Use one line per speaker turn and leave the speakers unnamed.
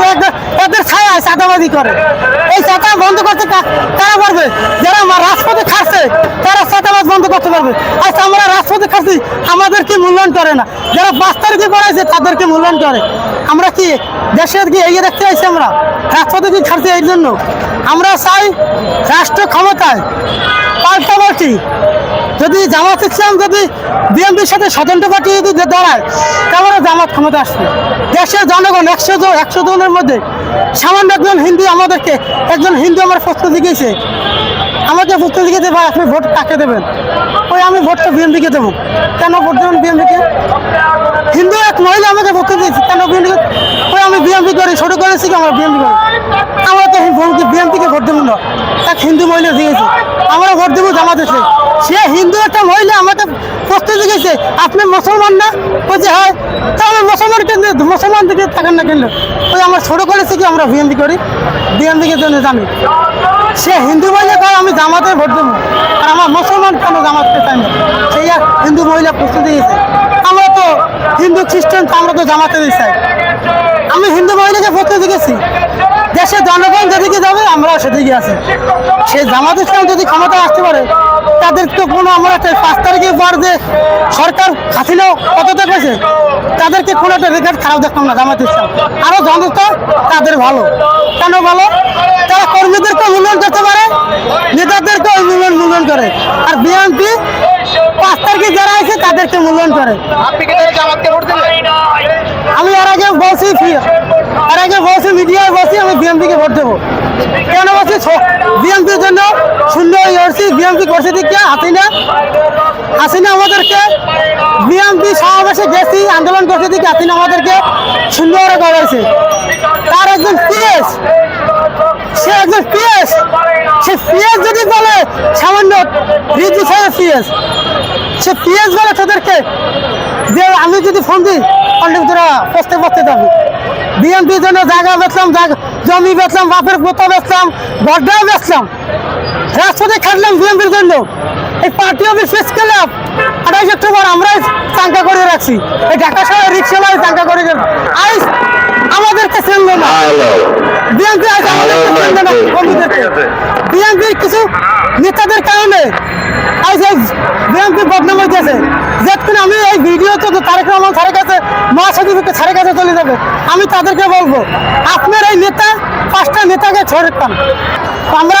এদের- এদের ছায়া চাঁদাবাজি করে। এই চাঁদা বন্ধ করতে কারা পারবে? যারা রাজপথে খাচ্ছে তারা চাঁদাবাজ বন্ধ করতে পারবে। আজ আমরা রাজপথে খাচ্ছি আমাদেরকে মূল্যায়ন করে না। যারা পাঁচ তারিখে করাইছে, তাদেরকে মূল্যায়ন করে। আমরা কি দেশের কি এগিয়ে দেখতে চাইছি আমরা? রাজপথে কি খাচ্ছি এই জন্য? আমরা চাই রাষ্ট্র ক্ষমতায় পাল্টাপাল্টি যদি জামাত ইসলাম যদি বিএনপির সাথে স্বতন্ত্র পার্টি যদি দাঁড়ায়, তাহলে জামাত ক্ষমতা আসবে। দেশের জনগণ একশো জন একশো জনের মধ্যে সামান্য একজন হিন্দু আমাদেরকে, একজন হিন্দু আমার প্রস্তুতি দিয়েছে আমাকে প্রস্তুতি দিয়েছে ভাই, আপনি ভোট কাকে দেবেন? ওই, আমি ভোটটা বিএনপিকে দেবো। কেন ভোট দেবেন বিএনপিকে? হিন্দু এক মহিলা আমাকে ভোট দিয়েছে, কেন বিএনপি ওই, আমি বিএনপি করি, ছোটো করেছি কি আমরা বিএনপি করি? আমরা তো বিএনপিকে ভোট দেবো না। এক হিন্দু মহিলা দিয়েছে আমরা ভোট দেবো জামাতে সে হিন্দু একটা মহিলা আমাকে প্রস্তুতি গেছে। আপনি মুসলমান না? বলছে হয় তাহলে মুসলমান কেন্দ্রে মুসলমান দিকে থাকেন না কেন্দ্র ওই আমরা ছোটো করেছি কি আমরা বিএনপি করি। বিএনপিকে জন্য জানি। সে হিন্দু মহিলা কয়, আমি জামাতে ভোট দেবো। আর আমার মুসলমান কেন জামাতে চাই না? সেই এক হিন্দু মহিলা প্রস্তুতি গেছে। আমরা তো হিন্দু, খ্রিস্টান, তো আমরা তো জামাতে চাই। আমি হিন্দু মহিলাকে প্রস্তুতি গেছি। দেশের জনগণ যেদিকে যাবে আমরা সেদিকে আছি। সে জামাত ইসলাম যদি ক্ষমতা আসতে পারে তাদের তো কোনো আমরা একটা পাঁচ তারিখের পর যে সরকার হাসিনাও কতটা পেয়েছে তাদেরকে কোনো একটা রেজাল্ট খারাপ দেখতাম না জামাত ইসলাম। আরও জনতা তাদের ভালো। কেন ভালো? তারা কর্মীদেরকে মূল্যায়ন করতে পারে নেতাদেরকে মূল্যায়ন মূল্যায়ন করে। আর বিএনপি পাঁচ তারিখে যারা আছে তাদেরকে মূল্যায়ন করে। আমি এর আগে বলছি এর আগে বলছি মিডিয়ায় বলছি আমি বিএমপিকে ভোট দেবো। কেন বলছি? বিএমপির জন্য শূন্য বিএমপি করছে আমাদেরকে? বিএমপি সমাবেশে গেছি, আন্দোলন করছে দিকে আমাদেরকে? করাইছে তার একজন পিএস, সে একজন পিএস। সে পিএস যদি বলে, সামান্য পিএস। সে পিএস বলে তাদেরকে যে আমি যদি ফোন দিই অনেক তোরা পচতে পচতে যাবি। বিএনপির জন্য জায়গা বেচলাম জমি বেচলাম, বাপের পোতা বেচলাম বড্ডাও বেচলাম। রাজপথে খাটলাম বিএনপির জন্য। এই পার্টি অফিস ফেস করলাম আঠাইশ অক্টোবর আমরাই চাঙ্কা করে রাখছি। এই ঢাকা শহরে রিক্সাওয়ালাই চাঙ্কা করে আইস আমাদেরকে চিনলো না। বিএনপি আজ আমাদেরকে চিনলো না। বিএনপির কিছু নেতাদের কারণে আজ এই বিএনপি বদনাম হইতেছে যতক্ষণ আমি এই ভিডিও তো তারেক রহমান স্যারের কাছে মহাসচিবকে স্যারের কাছে চলে যাবে। আমি তাদেরকে বলব আপনার এই নেতা পাঁচটা নেতাকে ছেড়ে পান আমরা